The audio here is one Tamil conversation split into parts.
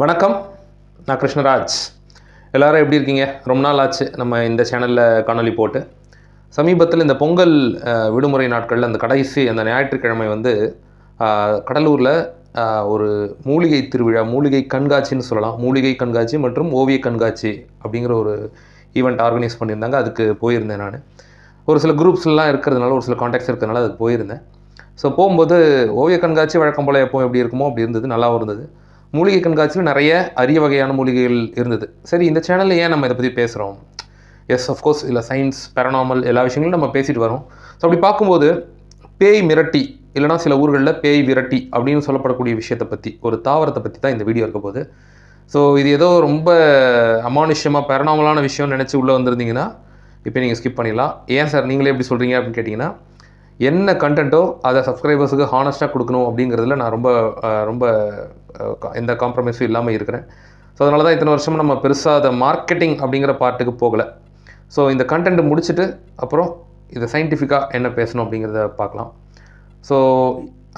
வணக்கம். நான் கிருஷ்ணராஜ். எல்லோரும் எப்படி இருக்கீங்க? ரொம்ப நாள் ஆச்சு நம்ம இந்த சேனலில் காணொளி போட்டு. சமீபத்தில் இந்த பொங்கல் விடுமுறை நாட்களில் அந்த கடைசி அந்த ஞாயிற்றுக்கிழமை வந்து கடலூரில் ஒரு மூலிகை திருவிழா மூலிகை கண்காட்சின்னு சொல்லலாம். மூலிகை கண்காட்சி மற்றும் ஓவிய கண்காட்சி அப்படிங்கிற ஒரு ஈவெண்ட் ஆர்கனைஸ் பண்ணியிருந்தாங்க. அதுக்கு போயிருந்தேன் நான். ஒரு சில குரூப்ஸ்லாம் இருக்கிறதுனால ஒரு சில காண்டாக்ட்ஸ் இருக்கிறதுனால அதுக்கு போயிருந்தேன். ஸோ போகும்போது ஓவிய கண்காட்சி வழக்கம் போல் எப்போ எப்படி இருக்குமோ அப்படி இருந்தது. நல்லாவும் இருந்தது. மூலிகை கண்காட்சியில் நிறைய அரிய வகையான மூலிகைகள் இருந்தது. சரி இந்த சேனலில் ஏன் நம்ம இதை பற்றி பேசுகிறோம் எஸ் அஃப்கோர்ஸ் இல்லை சயின்ஸ் பேரனாமல் எல்லா விஷயங்களும் நம்ம பேசிட்டு வரோம். ஸோ அப்படி பார்க்கும்போது பேய் மிரட்டி இல்லைனா சில ஊர்களில் பேய் விரட்டி அப்படின்னு சொல்லப்படக்கூடிய விஷயத்தை பற்றி ஒரு தாவரத்தை பற்றி தான் இந்த வீடியோ இருக்க போகுது. ஸோ இது ஏதோ ரொம்ப அமானுஷ்யமாக பேரனாமலான விஷயம்னு நினச்சி உள்ளே வந்திருந்தீங்கன்னா இப்போ நீங்கள் ஸ்கிப் பண்ணிடலாம். ஏன் சார் நீங்களே எப்படி சொல்கிறீங்க அப்படின்னு கேட்டிங்கன்னா என்ன கண்டென்ட்டோ அதை சப்ஸ்கிரைபர்ஸுக்கு ஹானஸ்ட்டாக கொடுக்கணும் அப்படிங்கிறதுல நான் ரொம்ப ரொம்ப எந்த காம்ப்ரமைஸும் இல்லாமல் இருக்கிறேன். ஸோ அதனால தான் இத்தனை வருஷம் நம்ம பெருசாக அதை மார்க்கெட்டிங் அப்படிங்கிற பார்ட்டுக்கு போகலை. ஸோ இந்த கண்டென்ட் முடிச்சுட்டு அப்புறம் இதை சயின்டிஃபிக்காக என்ன பேசணும் அப்படிங்கிறத பார்க்கலாம். ஸோ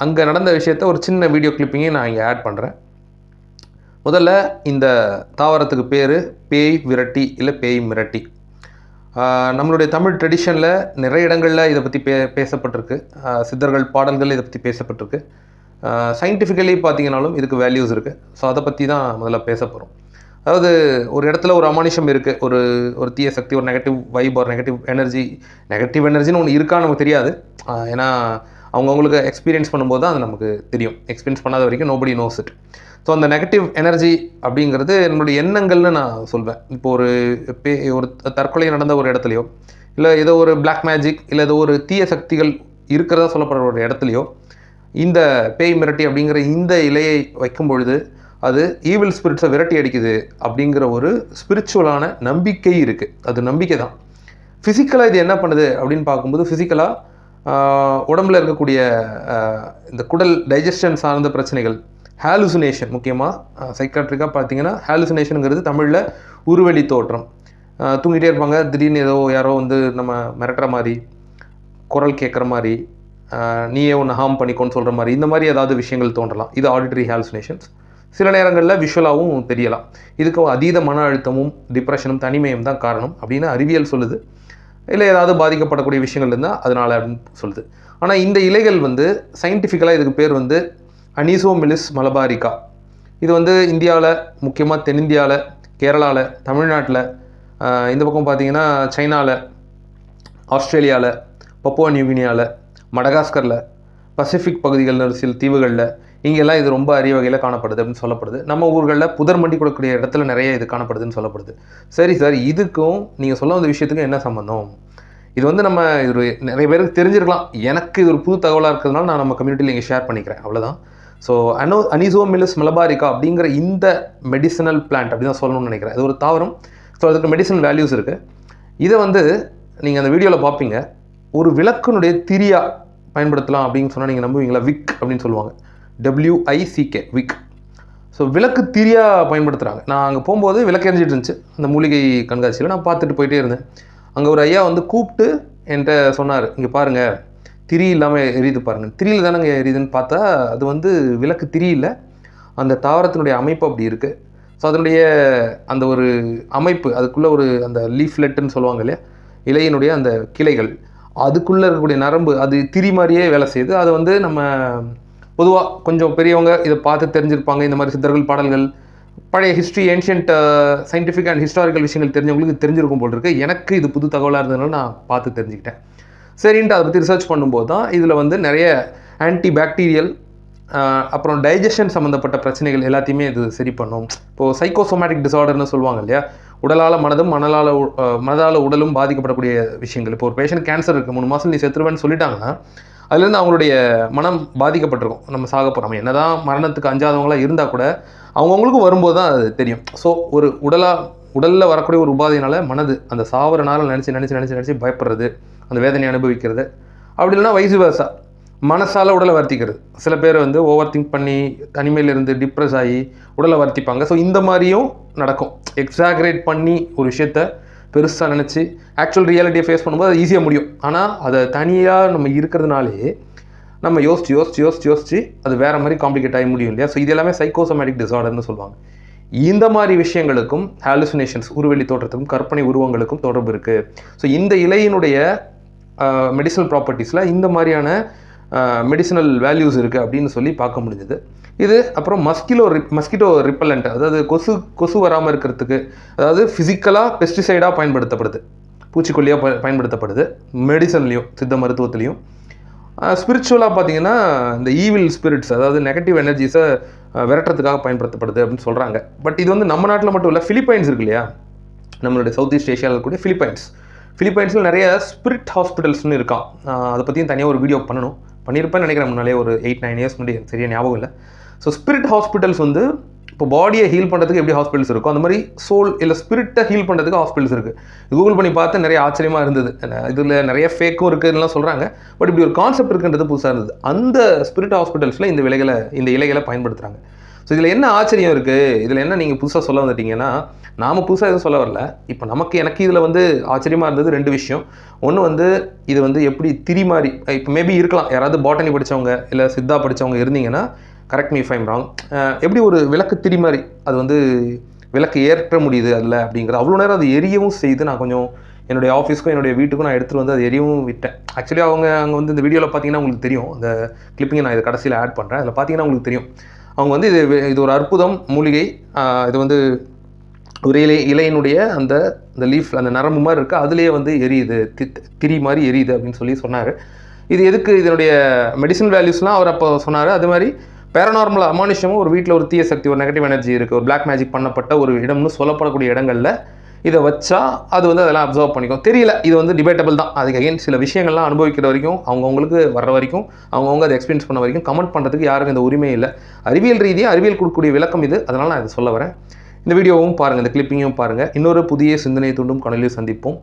அங்கே நடந்த விஷயத்த ஒரு சின்ன வீடியோ கிளிப்பிங்கையும் நான் இங்கே ஆட் பண்ணுறேன் முதல்ல இந்த தாவரத்துக்கு பேர் பேய் விரட்டி இல்லை பேய் மிரட்டி. நம்மளுடைய தமிழ் ட்ரெடிஷனில் நிறைய இடங்களில் இதை பற்றி பே பேசப்பட்டிருக்கு. சித்தர்கள் பாடல்கள் இதை பற்றி பேசப்பட்டிருக்கு. சயின்டிஃபிக்கலி பார்த்தீங்கனாலும் இதுக்கு வேல்யூஸ் இருக்குது ஸோ அதை பற்றி தான் முதல்ல பேச போகிறோம் அதாவது ஒரு இடத்துல ஒரு அமானுஷம் இருக்குது ஒரு ஒரு தீய சக்தி ஒரு நெகட்டிவ் வைப் ஒரு நெகட்டிவ் எனர்ஜி நெகட்டிவ் எனர்ஜின்னு ஒன்று இருக்கான்னு நமக்கு தெரியாது. ஏன்னா அவங்கவுங்களுக்கு எக்ஸ்பீரியன்ஸ் பண்ணும்போது தான் அது நமக்கு தெரியும். எக்ஸ்பீரியன்ஸ் பண்ணாத வரைக்கும் நோபடி நோஸ் இட் ஸோ அந்த நெகட்டிவ் எனர்ஜி அப்படிங்கிறது என்னுடைய எண்ணங்கள்னு நான் சொல்வேன். இப்போ ஒரு பே ஒரு தற்கொலை நடந்த ஒரு இடத்துலையோ இல்லை ஏதோ ஒரு பிளாக் மேஜிக் இல்லை ஏதோ ஒரு தீய சக்திகள் இருக்கிறதா சொல்லப்படுற ஒரு இடத்துலையோ இந்த பேய் மிரட்டி அப்படிங்கிற இந்த இலையை வைக்கும் பொழுது அது ஈவில் ஸ்பிரிட்ஸை விரட்டி அடிக்குது அப்படிங்கிற ஒரு ஸ்பிரிச்சுவலான நம்பிக்கை இருக்குது அது நம்பிக்கை தான். ஃபிசிக்கலாக இது என்ன பண்ணுது அப்படின்னு பார்க்கும்போது ஃபிசிக்கலாக உடம்புல இருக்கக்கூடிய இந்த குடல் டைஜஷன் சார்ந்த பிரச்சனைகள் ஹாலுசினேஷன் முக்கியமாக சைக்காட்ரிக்காக பார்த்தீங்கன்னா ஹாலுசினேஷனுங்கிறது தமிழில் உருவெளி தோற்றம். தூங்கிட்டே இருப்பாங்க. திடீர்னு ஏதோ யாரோ வந்து நம்ம மிரட்டுற மாதிரி குரல் கேட்குற மாதிரி நீயே ஒன்று ஹார்ம் பண்ணிக்கோன்னு சொல்கிற மாதிரி இந்த மாதிரி ஏதாவது விஷயங்கள் தோன்றலாம். இது ஆடிட்டரி ஹாலுசினேஷன்ஸ் சில நேரங்களில் விஷுவலாகவும் தெரியலாம். இதுக்கு அதீத மன அழுத்தமும் டிப்ரெஷனும் தனிமையும் தான் காரணம் அப்படின்னு அறிவியல் சொல்லுது. இல்லை ஏதாவது பாதிக்கப்படக்கூடிய விஷயங்கள் இருந்தால் அதனால் அப்படின்னு சொல்லுது. ஆனால் இந்த இலைகள் வந்து சயின்டிஃபிக்கலாக இதுக்கு பேர் வந்து அனிசோமிலிஸ் மலபாரிகா. இது வந்து இந்தியாவில் முக்கியமாக தென்னிந்தியாவில் கேரளாவில் தமிழ்நாட்டில் இந்த பக்கம் பார்த்தீங்கன்னா சைனாவில் ஆஸ்திரேலியாவில் பப்புவா நியூகினியாவில் மடகாஸ்கரில் பசிபிக் பகுதிகளில் சில தீவுகளில் இங்கெல்லாம் இது ரொம்ப அரிய வகையில் காணப்படுது அப்படின்னு சொல்லப்படுது. நம்ம ஊர்களில் புதர் மண்டி கொடுக்கக்கூடிய இடத்துல நிறைய இது காணப்படுதுன்னு சொல்லப்படுது. சரி சார் இதுக்கும் நீங்கள் சொல்ல வந்த விஷயத்துக்கும் என்ன சம்மந்தம் இது வந்து நம்ம இது நிறைய பேருக்கு தெரிஞ்சிருக்கலாம். எனக்கு இது ஒரு புது தகவலாக இருக்கிறதுனால நான் நம்ம கம்யூனிட்டியில் இங்கே ஷேர் பண்ணிக்கிறேன். அவ்வளோதான் ஸோ அனோ அனிசோமிலஸ் மலபாரிக்கா அப்படிங்கிற இந்த மெடிசனல் பிளான்ட் அப்படி தான் சொல்லணும்னு நினைக்கிறேன். இது ஒரு தாவரம். ஸோ அதுக்கு மெடிசனல் வேல்யூஸ் இருக்குது இதை வந்து நீங்கள் அந்த வீடியோவில் பார்ப்பீங்க ஒரு விளக்குனுடைய திரியா பயன்படுத்தலாம் அப்படின்னு சொன்னால் நீங்கள் நம்புவீங்களா? விக் அப்படின்னு சொல்லுவாங்க. டபிள்யூஐசிகே விக். ஸோ விளக்கு திரியா பயன்படுத்துகிறாங்க நான் அங்கே போகும்போது விளக்கு எரிஞ்சிட்டு இருந்துச்சு. அந்த மூலிகை கண்காட்சியில் நான் பார்த்துட்டு போயிட்டே இருந்தேன். அங்கே ஒரு ஐயா வந்து கூப்பிட்டு என்கிட்ட சொன்னார். இங்கே பாருங்கள் திரி இல்லாமல் எரியுது பாருங்கள் திரியில் தானங்க எரியுதுன்னு பார்த்தா அது வந்து விளக்கு திரியில் அந்த தாவரத்தினுடைய அமைப்பு அப்படி இருக்குது ஸோ அதனுடைய அந்த ஒரு அமைப்பு அதுக்குள்ளே ஒரு அந்த லீஃப்லெட்டுன்னு சொல்லுவாங்க இல்லையா? இலையினுடைய அந்த கிளைகள். அதுக்குள்ளே இருக்கக்கூடிய நரம்பு அது திரி மாதிரியே வேலை செய்யுது. அதை வந்து நம்ம பொதுவாக கொஞ்சம் பெரியவங்க இதை பார்த்து தெரிஞ்சிருப்பாங்க. இந்த மாதிரி சித்தர்கள் பாடல்கள் பழைய history ancient scientific and historical விஷயங்கள் தெரிஞ்சவங்களுக்கு தெரிஞ்சிருக்கும் போல் இருக்குது எனக்கு இது புது தகவலாக இருந்ததுனால நான் பார்த்து தெரிஞ்சுக்கிட்டேன். சரின்ட்டு அதை பற்றி ரிசர்ச் பண்ணும்போது தான் இதில் வந்து நிறைய ஆன்டி பாக்டீரியல் அப்புறம் டைஜஷன் சம்மந்தப்பட்ட பிரச்சனைகள் எல்லாத்தையுமே இது சரி பண்ணும். இப்போது சைக்கோசோமேட்டிக் டிசார்டர்னு சொல்லுவாங்க இல்லையா? உடலால் மனதும் மணலால் மனதால் உடலும் பாதிக்கப்படக்கூடிய விஷயங்கள். இப்போ ஒரு பேஷண்ட் கேன்சர் இருக்குது மூணு மாதம் நீ செத்துருவேன்னு சொல்லிட்டாங்கன்னா அதுலேருந்து அவங்களுடைய மனம் பாதிக்கப்பட்டிருக்கும். நம்ம சாக போகிறோம் என்ன தான் மரணத்துக்கு அஞ்சாதவங்களா இருந்தால் கூட அவங்கவுங்களுக்கும் வரும்போது தான் அது தெரியும். ஸோ ஒரு உடலாக உடலில் வரக்கூடிய ஒரு உபாதையினால மனது அந்த சாவர நினச்சி நினச்சி நினச்சி நினச்சி பயப்படுறது. அந்த வேதனையை அனுபவிக்கிறது. அப்படி இல்லைன்னா வயசு வேசா மனசால் உடலை வருத்திக்கிறது. சில பேர் வந்து ஓவர் திங்க் பண்ணி தனிமையிலிருந்து டிப்ரெஸ் ஆகி உடலை வருத்திப்பாங்க. ஸோ இந்த மாதிரியும் நடக்கும். எக்ஸாகரேட் பண்ணி ஒரு விஷயத்த பெருசாக நினச்சி ஆக்சுவல் ரியாலிட்டியை ஃபேஸ் பண்ணும்போது அது ஈஸியாக முடியும். ஆனால் அதை தனியாக நம்ம இருக்கிறதுனாலே நம்ம யோசிச்சு யோசிச்சு யோசிச்சு யோசிச்சு அது வேறு மாதிரி காம்ப்ளிகேட் ஆகி முடியும் இல்லையா? ஸோ இது எல்லாமே சைக்கோசோமேட்டிக் டிசார்டர்னு சொல்லுவாங்க. இந்த மாதிரி விஷயங்களுக்கும் ஹாலுசினேஷன்ஸ் உருவெளி தோற்றத்துக்கும் கற்பனை உருவங்களுக்கும் தொடர்பு இருக்குது ஸோ இந்த இலையினுடைய மெடிசனல் ப்ராப்பர்ட்டிஸில் இந்த மாதிரியான மெடிசனல் வேல்யூஸ் இருக்குது அப்படின்னு சொல்லி பார்க்க முடிஞ்சது. இது அப்புறம் மஸ்கிலோ ரிப் மஸ்கிட்டோ ரிப்பலண்ட் அதாவது கொசு கொசு வராமல் இருக்கிறதுக்கு அதாவது ஃபிசிக்கலாக பெஸ்டிசைடாக பயன்படுத்தப்படுது. பூச்சிக்கொல்லியாக ப பயன்படுத்தப்படுது. மெடிசன்லேயும் சித்த மருத்துவத்துலேயும். ஸ்பிரிச்சுவலாக பார்த்தீங்கன்னா இந்த ஈவில் ஸ்பிரிட்ஸ் அதாவது நெகட்டிவ் எனர்ஜிஸை விரட்டுறதுக்காக பயன்படுத்தப்படுது அப்படின்னு சொல்கிறாங்க பட் இது வந்து நம்ம நாட்டில் மட்டும் இல்லை ஃபிலிப்பைன்ஸ் இருக்கு இல்லையா? நம்மளுடைய சவுத் ஈஸ்ட் ஏஷியாவில் கூடிய ஃபிலிப்பைன்ஸ் ஃபிலிப்பைன்ஸில் நிறைய ஸ்பிரிட் ஹாஸ்பிட்டல்ஸ்னு இருக்கான் அதை பற்றியும் தனியாக ஒரு வீடியோ பண்ணணும். பண்ணியிருப்பேன்னு நினைக்கிறேன் முன்னாலே ஒரு எயிட் நைன் இயர்ஸ் முன்னாடி எனக்கு சரியா ஞாபகம் இல்லை. ஸோ ஸ்பிரிட் ஹாஸ்பிட்டல்ஸ் வந்து இப்போ பாடியை ஹீல் பண்ணுறதுக்கு எப்படி ஹாஸ்பிட்டல்ஸ் இருக்கும் அந்த மாதிரி சோல் இல்லை ஸ்பிரிட்டை ஹீல் பண்ணுறதுக்கு ஹாஸ்பிட்டல்ஸ் இருக்குது கூகுள் பண்ணி பார்த்து நிறைய ஆச்சரியமாக இருந்தது. இதில் நிறைய ஃபேக்கும் இருக்குதுலாம் சொல்கிறாங்க பட் இப்படி ஒரு கான்செப்ட் இருக்குன்றது புதுசாக இருந்தது. அந்த ஸ்பிரிட் ஹாஸ்பிட்டல்ஸில் இந்த விலைகளை இந்த இலைகளை பயன்படுத்துகிறாங்க ஸோ இதில் என்ன ஆச்சரியம் இருக்குது இதில் என்ன நீங்கள் புதுசாக சொல்ல வந்துட்டீங்கன்னா நாம் புதுசாக எதுவும் சொல்ல வரல. இப்போ நமக்கு எனக்கு இதில் வந்து ஆச்சரியமாக இருந்தது ரெண்டு விஷயம். ஒன்று வந்து இது வந்து எப்படி திரி மாதிரி இப்போ மேபி இருக்கலாம். யாராவது பாட்டனி படித்தவங்க இல்லை சித்தா படித்தவங்க இருந்தீங்கன்னா கரெக்ட் மீ ஃபைம் ராங் எப்படி ஒரு விளக்கு திரி மாதிரி அது வந்து விளக்கு ஏற்ற முடியுது அதில் அப்படிங்கிறது அவ்வளோ நேரம் அது எரியவும் செய்து நான் கொஞ்சம் என்னுடைய ஆஃபீஸ்க்கும் என்னுடைய வீட்டுக்கும் நான் எடுத்துகிட்டு வந்து அது எரியவும் விட்டேன். ஆக்சுவலி அவங்க அங்கே வந்து இந்த வீடியோவில் பார்த்தீங்கன்னா உங்களுக்கு தெரியும். அந்த கிளிப்பிங்கை நான் இது கடைசியில் ஆட் பண்ணுறேன் அதில் பார்த்தீங்கன்னா உங்களுக்கு தெரியும். அவங்க வந்து இது இது ஒரு அற்புதம் மூலிகை. இது வந்து ஒரு இலை இலையினுடைய அந்த அந்த லீஃப் அந்த நரம்பு மாதிரி இருக்குது அதுலேயே வந்து எரியுது. தி திரி மாதிரி எரியுது அப்படின்னு சொல்லி சொன்னார். இது எதுக்கு இதனுடைய மெடிசன் வேல்யூஸ்லாம் அவர் அப்போ சொன்னார். அது மாதிரி பேரநார்மல் அமானுஷமும் ஒரு வீட்டில் ஒரு தீய சக்தி ஒரு நெகட்டிவ் எனர்ஜி இருக்குது ஒரு பிளாக் மேஜிக் பண்ணப்பட்ட ஒரு இடம்னு சொல்லப்படக்கூடிய இடங்களில் இதை வச்சா அது வந்து அதெல்லாம் அப்சர்வ் பண்ணிக்கும். தெரியல இது வந்து டிபேட்டபிள் தான். அதுக்கு அகைன் சில விஷயங்கள்லாம் அனுபவிக்கிற வரைக்கும் அவங்கவுங்களுக்கு வர்ற வரைக்கும் அவங்கவுங்க அதை எக்ஸ்பீரியன்ஸ் பண்ண வரைக்கும் கமெண்ட் பண்ணுறதுக்கு யாருக்கும் இந்த உரிமை இல்லை. அறிவியல் ரீதியாக அறிவியல் கொடுக்கக்கூடிய விளக்கம் இது. அதனால் நான் இதை சொல்ல வரேன். இந்த வீடியோவும் பாருங்கள் இந்த கிளிப்பிங்கும் பாருங்கள் இன்னொரு புதிய சிந்தனை தூண்டும் காணொலியில் சந்திப்போம்.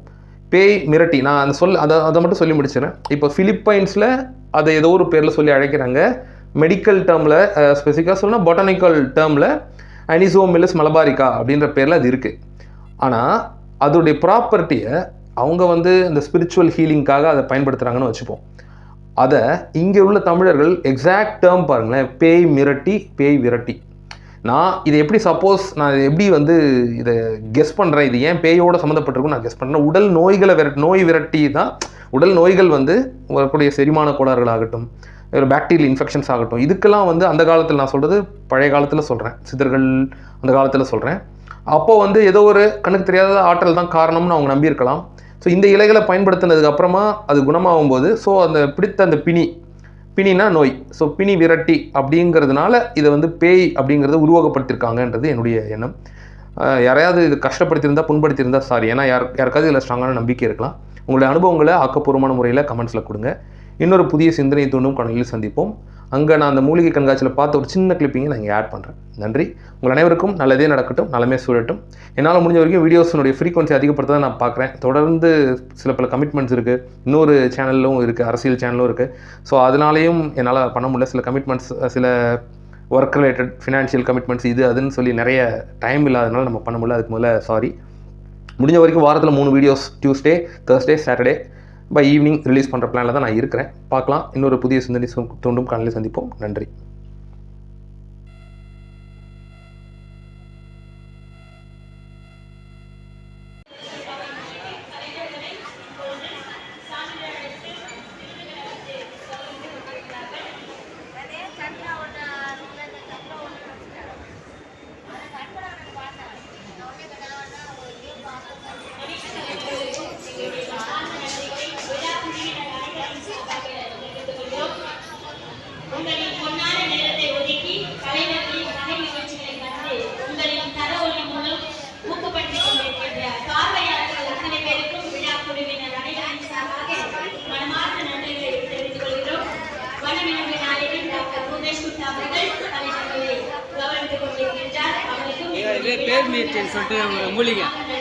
பேய் மிரட்டி நான் அந்த சொல் அதை அதை மட்டும் சொல்லி முடிச்சிடறேன். இப்போ ஃபிலிப்பைன்ஸில் அதை ஏதோ ஒரு பேரில் சொல்லி அழைக்கிறாங்க. மெடிக்கல் டேர்மில் ஸ்பெசிஃபிக்காக சொல்லணும் பொட்டானிக்கல் டேர்மில் அனிசோமிலஸ் மலபாரிக்கா அப்படின்ற பேரில் அது இருக்குது ஆனால் அதோடைய ப்ராப்பர்ட்டியை அவங்க வந்து அந்த ஸ்பிரிச்சுவல் ஹீலிங்க்காக அதை பயன்படுத்துகிறாங்கன்னு வச்சுப்போம். அதை இங்கே உள்ள தமிழர்கள் எக்ஸாக்ட் டேர்ம் பாருங்களேன் பேய் மிரட்டி பேய் விரட்டி. நான் இதை எப்படி சப்போஸ் நான் எப்படி வந்து இதை கெஸ் பண்ணுறேன் இது ஏன் பேயோட சம்மந்தப்பட்டிருக்கும் நான் கெஸ் பண்ணுறேன் உடல் நோய்களை விர நோய் விரட்டி தான் உடல் நோய்கள் வந்து வரக்கூடிய செரிமான கோளாறுகள் ஆகட்டும் ஒரு பாக்டீரியல் இன்ஃபெக்ஷன்ஸ் ஆகட்டும் இதுக்கெல்லாம் வந்து அந்த காலத்தில் நான் சொல்கிறது பழைய காலத்தில் சொல்கிறேன் சித்தர்கள் அந்த காலத்தில் சொல்கிறேன் அப்போது வந்து ஏதோ ஒரு கண்ணுக்கு தெரியாத ஆற்றல் தான் காரணம்னு அவங்க நம்பியிருக்கலாம். ஸோ இந்த இலைகளை பயன்படுத்தினதுக்கு அப்புறமா அது குணமாகும் போது ஸோ அந்த பிடித்த அந்த பிணி பிணினா நோய். ஸோ பிணி விரட்டி அப்படிங்கிறதுனால இதை வந்து பேய் அப்படிங்கிறத உருவகப்படுத்திருக்காங்கன்றது என்னுடைய எண்ணம். யாரையாவது இது கஷ்டப்படுத்தியிருந்தா புண்படுத்தியிருந்தா சாரி ஏன்னா யார் யாருக்காவது இதில் ஸ்ட்ராங்கான நம்பிக்கை இருக்கலாம். உங்களுடைய அனுபவங்களை ஆக்கப்பூர்வமான முறையில் கமெண்ட்ஸில் கொடுங்க. இன்னொரு புதிய சிந்தனை தூண்டும் கணலில் சந்திப்போம். அங்கே நான் அந்த மூலிகை கண்காட்சியில் பார்த்த ஒரு சின்ன கிளிப்பிங்கை நான் இங்கே ஆட் பண்ணுறேன் நன்றி. உங்கள் அனைவருக்கும் நல்லதே நடக்கட்டும் நல்லமே சூழட்டும். என்னால் முடிஞ்ச வரைக்கும் வீடியோஸினுடைய ஃப்ரீக்வன்சி அதிகப்படுத்த தான் நான் பார்க்குறேன். தொடர்ந்து சில பல கமிட்மெண்ட்ஸ் இருக்குது இன்னொரு சேனலும் இருக்குது அரசியல் சேனலும் இருக்குது ஸோ அதனாலேயும் என்னால் பண்ண முடியல. சில கமிட்மெண்ட்ஸ் சில ஒர்க் ரிலேட்டட் ஃபினான்ஷியல் கமிட்மெண்ட்ஸ் இது அதுன்னு சொல்லி நிறைய டைம் இல்லாதனால நம்ம பண்ண முடியல. அதுக்கு முதல்ல சாரி முடிஞ்ச வரைக்கும் வாரத்தில் மூணு videos Tuesday Thursday Saturday by evening release பண்ணுற பிளானில் தான் நான் இருக்கிறேன். பார்க்கலாம். இன்னொரு புதிய சிந்தனை சு- தூண்டும் காலையில் சந்திப்போம். நன்றி.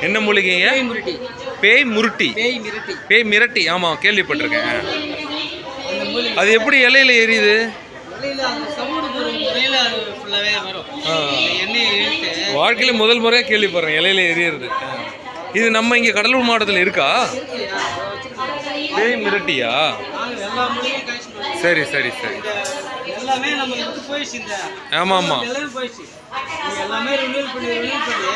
என்ன மூலிகைங்க? பேய் முருட்டி. பேய் முருட்டி. ஆமாம் கேள்விப்பட்டிருக்கேன். அது எப்படி இலையில எரியுது? வாழ்க்கையில முதல் முறையாக கேள்விப்படுறேன் இலையில எரியறது. இது நம்ம இங்கே கடலூர் மாவட்டத்தில் இருக்கா? பேய் மிரட்டியா? சரி சரி சரி. எல்லாமே நம்ம விட்டு போயிடுச்சு இந்த ஆமாம் ஆமாம் எல்லாமே போயிடுச்சு. எல்லாமே ரினியூல் பண்ணி ரினியூல் பண்ணி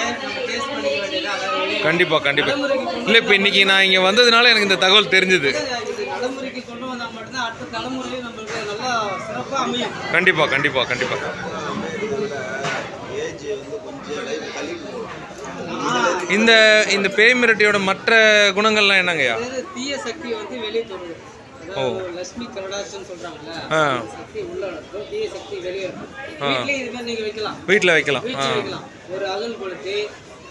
டேஸ்ட் பண்ணிக்க வேண்டியது அதாவது கண்டிப்பாக கண்டிப்பாக இல்லை இப்போ இன்னைக்கு நான் இங்கே வந்ததுனால எனக்கு இந்த தகவல் தெரிஞ்சுது. இது நடைமுறைக்கு கொண்டு வந்தா மட்டும்தான் அடுத்த தலைமுறையும் நம்மளுக்கு நல்லா சிறப்பா அமையும். கண்டிப்பாக கண்டிப்பாக கண்டிப்பாக இந்த இந்த பேய் மிரட்டியோட மற்ற குணங்கள்லாம் என்னங்கய்யா? தீய சக்தி வந்து வெளியே அதாவது லட்சுமி கருடாசன் சொல்றாங்கல்ல ஆ. சக்தி உள்ள இருக்கும் தீய சக்தி வெளியே இருக்கும் வீட்லயே இது மாதிரி நீங்க வைக்கலாம். வீட்டில் வைக்கலாம். ஆ. வீச்சு வைக்கலாம். ஒரு அகல் கொளுத்தி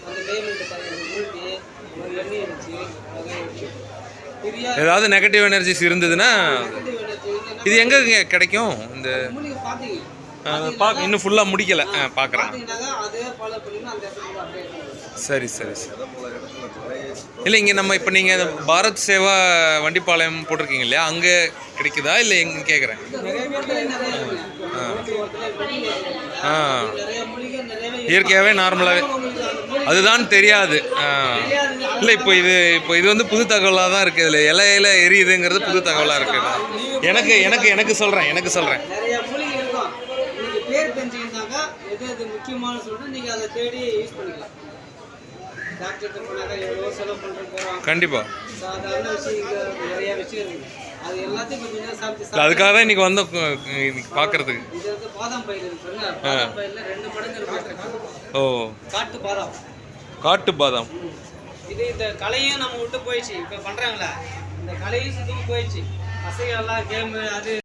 அந்த பேமெண்ட் உருட்டி ஒரு எண்ணெய் வச்சு அதை வச்சு. பெரிய ஏதாவது நெகட்டிவ் எனர்ஜிஸ் இருந்ததுன்னா இது எங்கே கிடைக்கும்? இந்த நீங்க பாத்தீங்க. பார்க்க இன்னும் ஃபுல்லாக முடிக்கலை. ஆ பார்க்குறேன். சரி சரி சரி. இல்லை இங்கே நம்ம இப்போ நீங்கள் பாரத் சேவா வண்டிப்பாளையம் போட்டிருக்கீங்க இல்லையா? அங்கே கிடைக்குதா? இல்லை எங்க கேட்குறேன் ஆ. இயற்கையாகவே நார்மலாகவே அதுதான் தெரியாது. ஆ. இல்லை இப்போ இது இப்போ இது வந்து புது தகவலாக தான் இருக்குது இதில் இலையில எரியுதுங்கிறது புது தகவலாக இருக்குது எனக்கு எனக்கு எனக்கு சொல்கிறேன் எனக்கு சொல்கிறேன் டாக்டர்கிட்ட போனாக்கா எவ்வளோ செலவு பண்ணுறோம் போகிறோம் கண்டிப்பாக சாதாரண விஷயம் இங்க நிறைய விஷயம் இருக்குது அது எல்லாத்தையும் கொஞ்சம் நேரம் சாப்பிட்டு இல்லை அதுக்காக தான் இன்றைக்கி வந்தோம் இன்னைக்கு பார்க்குறதுக்கு இது வந்து பாதாம் பயிர் இருக்குங்க பாதாம் பயிரில் ரெண்டு மடங்கு இருக்கு. ஓ. காட்டு பாதாம். காட்டு பாதாம். இது இந்த கலையும் நம்ம விட்டு போயிடுச்சு. இப்போ பண்ணுறாங்களே இந்த கலையும் சுத்தமாக போயிடுச்சு. பசங்க எல்லாம் கேமு அது